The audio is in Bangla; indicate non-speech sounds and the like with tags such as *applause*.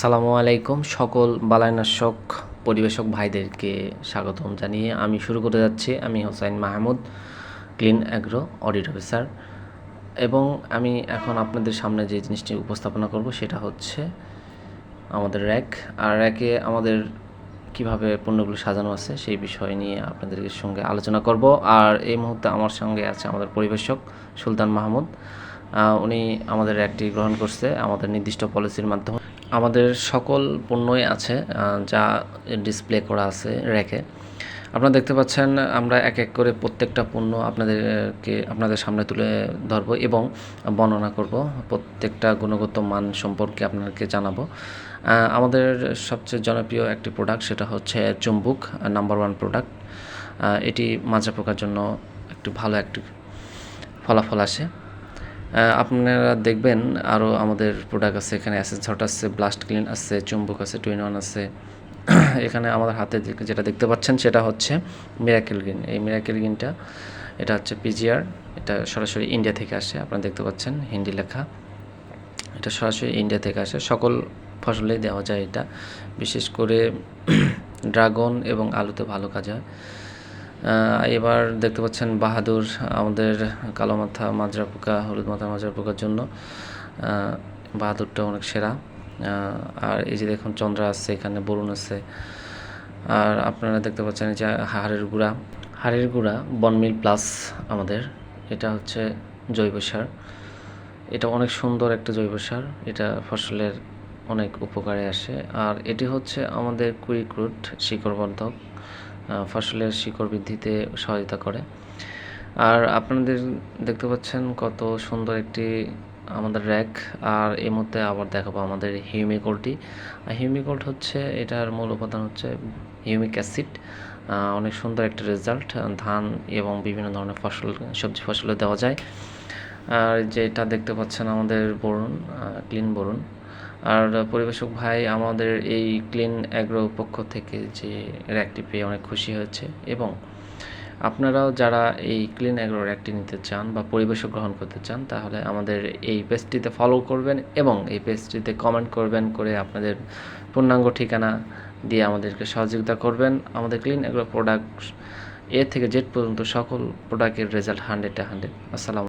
সালামু আলাইকুম সকল বালাইনাশক পরিবেশক ভাইদেরকে স্বাগতম জানিয়ে আমি শুরু করে যাচ্ছি। আমি Hossain Mahmud, clean agro audit officer. এবং আমি এখন আপনাদের সামনে যে জিনিসটি উপস্থাপনা করব সেটা হচ্ছে আমাদের র্যাক। আর র্যাকে আমাদের কীভাবে পণ্যগুলো সাজানো আছে সেই বিষয় নিয়ে আপনাদের সঙ্গে আলোচনা করব। আর এই মুহূর্তে আমার সঙ্গে আছে আমাদের পরিবেশক সুলতান মাহমুদ। উনি আমাদের র্যাকটি গ্রহণ করছে আমাদের নির্দিষ্ট পলিসির মাধ্যমে। আমাদের সকল পণ্যই আছে যা ডিসপ্লে করা আছে র্যাকে আপনারা দেখতে পাচ্ছেন, আমরা এক এক করে প্রত্যেকটা পণ্য আপনাদেরকে, আপনাদের সামনে তুলে ধরবো এবং বর্ণনা করব। প্রত্যেকটা গুণগত মান সম্পর্কে আপনাদেরকে জানাব। আমাদের সবচেয়ে জনপ্রিয় একটি প্রোডাক্ট সেটা হচ্ছে চুম্বুক নাম্বার ওয়ান প্রোডাক্ট এটি মাজা পোকার জন্য একটু ভালো একটি ফলাফল আসে। আপনারা দেখবেন আরও আমাদের প্রোডাক্ট আছে, এখানে অ্যাসেস ঝট আছে ব্লাস্ট ক্লিন আছে চুম্বক আছে টুইন ওয়ান আছে। *clears throat* এখানে আমাদের হাতে যেটা দেখতে পাচ্ছেন সেটা হচ্ছে মিরাকেল গ্রিন এই মিরাকেল গ্রিনটা এটা হচ্ছে পিজিআর এটা সরাসরি ইন্ডিয়া থেকে আসে, আপনারা দেখতে পাচ্ছেন, হিন্দি লেখা। এটা সরাসরি ইন্ডিয়া থেকে আসে। সকল ফসলেই দেওয়া যায় এটা। বিশেষ করে *clears throat* ড্রাগন এবং আলুতে ভালো কাজ হয়। এবার দেখতে পাচ্ছেন বাহাদুর আমাদের কালো মাথা মাজরা পোকা হলুদ মাথা মাজরা পোকার জন্য বাহাদুরটা অনেক সেরা। আর এই যে দেখুন চন্দ্রা আছে এখানে বরুণ আছে। আর আপনারা দেখতে পাচ্ছেন যে হাড়ের গুঁড়া। হাড়ের গুঁড়া বনমিল প্লাস আমাদের। এটা হচ্ছে জৈব সার। এটা অনেক সুন্দর একটা জৈব সার। এটা ফসলের অনেক উপকারে আসে। আর এটি হচ্ছে আমাদের কুইক রুট শিকড়বর্ধক। আহ, ফসলের শিকড় বৃদ্ধিতে সহায়তা করে। আর আপনাদের দেখতে পাচ্ছেন কত সুন্দর একটি আমাদের র্যাক। আর এর মধ্যে আবার দেখাবো আমাদের হিউমিকোলটি। হিউমিকোল্ট হচ্ছে, এটার মূল উপাদান হচ্ছে হিউমিক অ্যাসিড। অনেক সুন্দর একটা রেজাল্ট, ধান এবং বিভিন্ন ধরনের ফসল, সবজি ফসলে দেওয়া যায়। আর যেটা দেখতে পাচ্ছেন আমাদের বরুণ ক্লিন বরুণ। আর পরিবেশক ভাই, আমাদের এই ক্লিন অ্যাগ্রো পক্ষ থেকে যে র্যাকটি পেয়ে অনেক খুশি হয়েছে এবং আপনারাও যারা এই ক্লিন অ্যাগ্রো র্যাকটি নিতে চান বা পরিবেশক গ্রহণ করতে চান, তাহলে আমাদের এই পেজটিতে ফলো করবেন এবং এই পেজটিতে কমেন্ট করবেন করে আপনাদের পূর্ণাঙ্গ ঠিকানা দিয়ে আমাদেরকে সহযোগিতা করবেন। আমাদের ক্লিন অ্যাগ্রো প্রোডাক্ট এ থেকে জেড পর্যন্ত সকল প্রোডাক্টের রেজাল্ট হান্ড্রেডে হান্ড্রেড আসসালাম